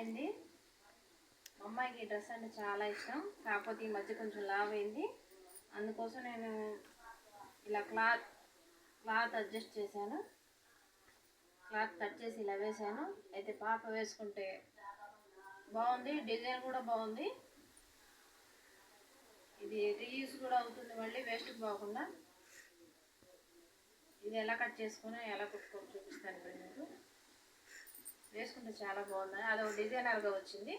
అండి మా అమ్మాయికి ఈ డ్రెస్ అంటే చాలా ఇష్టం. కాకపోతే ఈ మధ్య కొంచెం లావ్ అయింది. అందుకోసం నేను ఇలా క్లాత్ క్లాత్ అడ్జస్ట్ చేశాను. క్లాత్ కట్ చేసి ఇలా వేశాను. అయితే పాప వేసుకుంటే బాగుంది. డిజైన్ కూడా బాగుంది. ఇది రీయూస్ కూడా అవుతుంది మళ్ళీ వేస్ట్ పోకుండా. ఇది ఎలా కట్ చేసుకుని ఎలా కుట్టుకొని చూపిస్తాను ఇప్పుడు మీకు. వేసుకుంటే చాలా బాగుంది అది ఒక డిజైనర్గా వచ్చింది.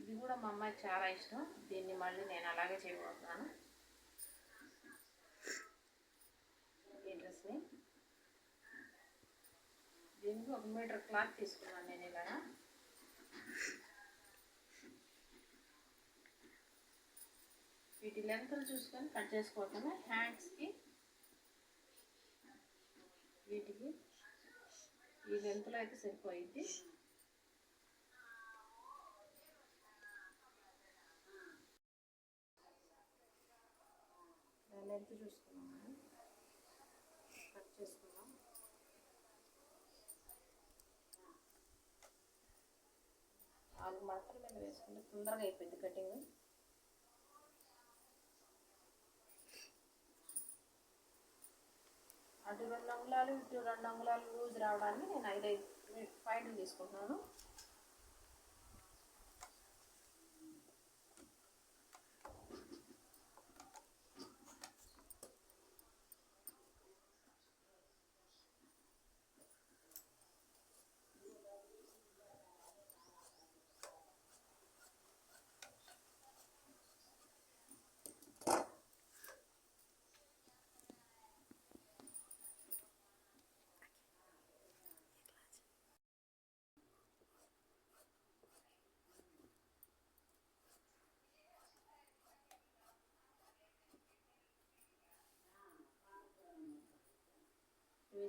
ఇది కూడా మా అమ్మాయికి చాలా ఇష్టం. దీన్ని మళ్ళీ నేను అలాగే చేయబోతున్నాను. ఈ డ్రెస్ని. దీనికి ఒక మీటర్ క్లాత్ తీసుకున్నాను నేను ఇలా వీటి లెంత్లు చూసుకొని కట్ చేసుకోవటమే. హ్యాండ్స్కి వీటికి ఈ లెంత్లో అయితే సరిపోయింది. లెంత్ చూసుకున్నాము కట్ చేసుకున్నాం నాలుగు మాత్రం మీద వేసుకుంటే తొందరగా అయిపోయింది కటింగ్ అటు రెండు అంగుళాలు ఇటు రెండు అంగుళాలు లూజ్ రావడానికి నేను ఐదైదు పాయింట్లు తీసుకుంటున్నాను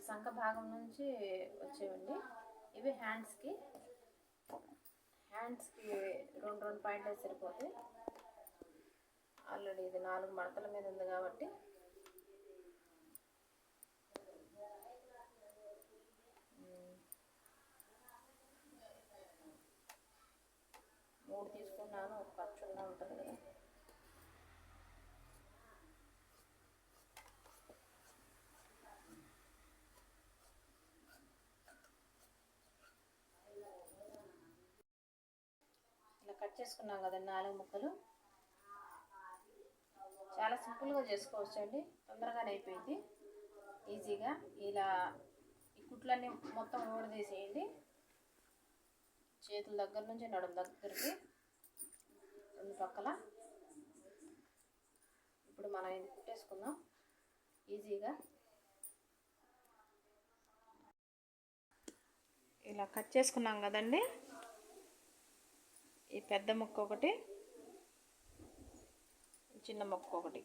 సంఖ భాగం నుంచి వచ్చేవండి. ఇవి హ్యాండ్స్కి హ్యాండ్స్కి రెండు రెండు పాయింట్లు సరిపోతాయి ఆల్రెడీ ఇది నాలుగు మడతల మీద ఉంది కాబట్టి. Hmm. మూడు తీసుకున్నాను ఒక ఖర్చున్నా ఉంటుంది కదా. చేసుకున్నాం కదా నాలుగు ముక్కలు. చాలా సింపుల్గా చేసుకోవచ్చు అండి తొందరగానే అయిపోయింది. ఈజీగా ఇలా ఈ కుట్లన్నీ మొత్తం ఊడదీసేయండి. చేతుల దగ్గర నుంచి నడుము దగ్గరికి రెండు పక్కల. ఇప్పుడు మనం ఇది కుట్టేసుకుందాం. ఈజీగా. ఇలా కట్ చేసుకున్నాం కదండి. ఈ పెద్ద ముక్క ఒకటి చిన్న ముక్క ఒకటి.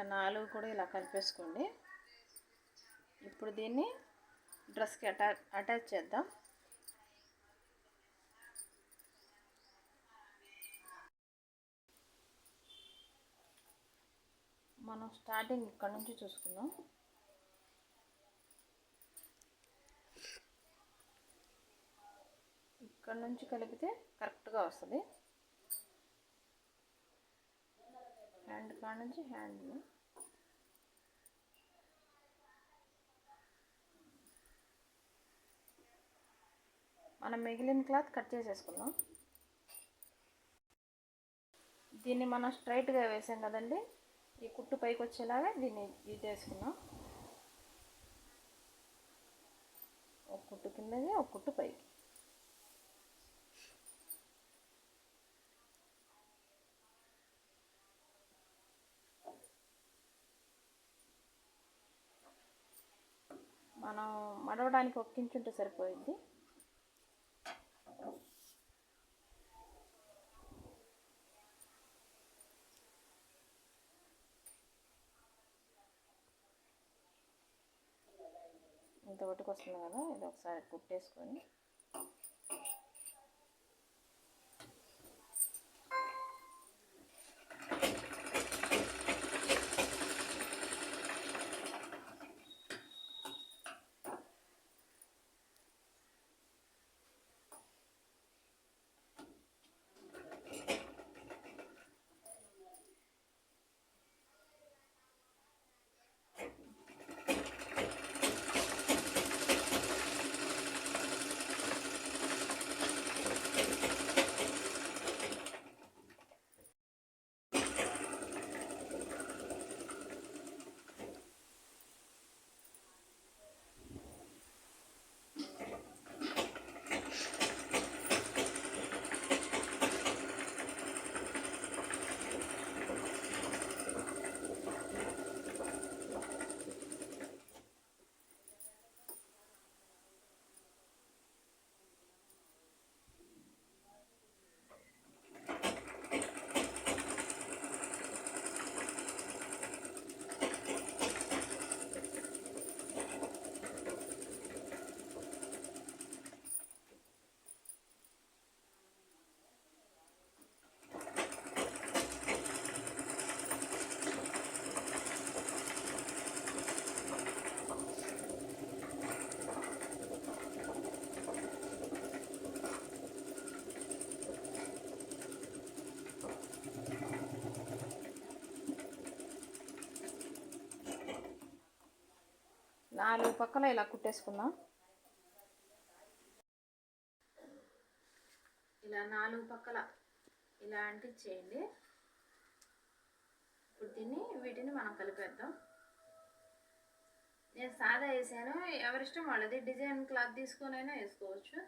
ఇలా నాలుగు కూడా ఇలా కలిపేసుకోండి. ఇప్పుడు దీన్ని డ్రెస్కి అటా అటాచ్ చేద్దాం. మనం స్టార్టింగ్ ఇక్కడ నుంచి చూసుకుందాం. ఇక్కడ నుంచి కలిపితే కరెక్ట్గా వస్తుంది. హ్యాండ్ కాడ నుంచి హ్యాండ్ మనం మిగిలిన క్లాత్ కట్ చేసేసుకుందాం. దీన్ని మనం స్ట్రైట్గా వేసాం కదండి. ఈ కుట్టు పైకి వచ్చేలాగా దీన్ని ఇది చేసుకున్నాం ఒక కుట్టు కిందది ఒక కుట్టు పైకి. మనం మడవడానికి ఒక్కించుంటే ఇంచు సరిపోయింది. ఇంత ఒట్టుకు వస్తుంది కదా ఇది ఒకసారి కుట్టేసుకొని. నాలుగు పక్కల ఇలా కుట్టేసుకుందాం. ఇలా నాలుగు పక్కల ఇలా అంటించేయండి ఇప్పుడు దీన్ని వీటిని మనం కలిపేద్దాం. నేను సాదా వేసాను. ఎవరిష్టం వాళ్ళది. డిజైన్ క్లాత్ తీసుకొని అయినా వేసుకోవచ్చు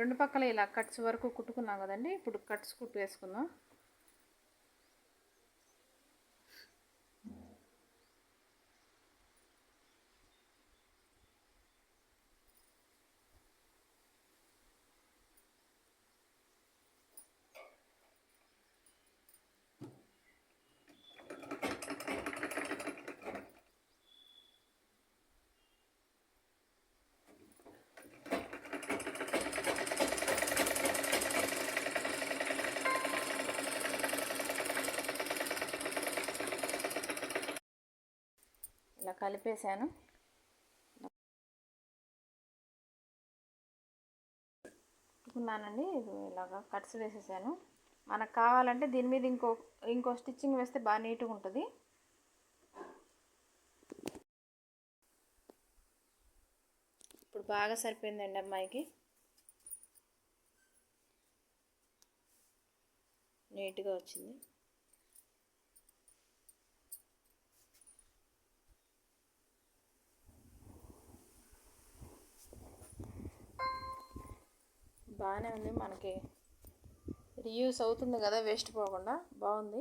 రెండు పక్కల ఇలా కట్స్ వరకు కుట్టుకున్నాం కదండి. ఇప్పుడు కట్స్ కుట్టు వేసుకుందాం ఇలా కలిపేశాను. ఇది ఇలాగా కట్స్ వేసేసాను. మనకు కావాలంటే దీని మీద ఇంకో ఇంకో స్టిచ్చింగ్ వేస్తే బాగా నీట్గా ఉంటుంది. ఇప్పుడు బాగా సరిపోయిందండి అమ్మాయికి. నీట్గా వచ్చింది. బాగానే ఉంది. మనకి రీయూస్ అవుతుంది కదా వేస్ట్ పోకుండా. బాగుంది.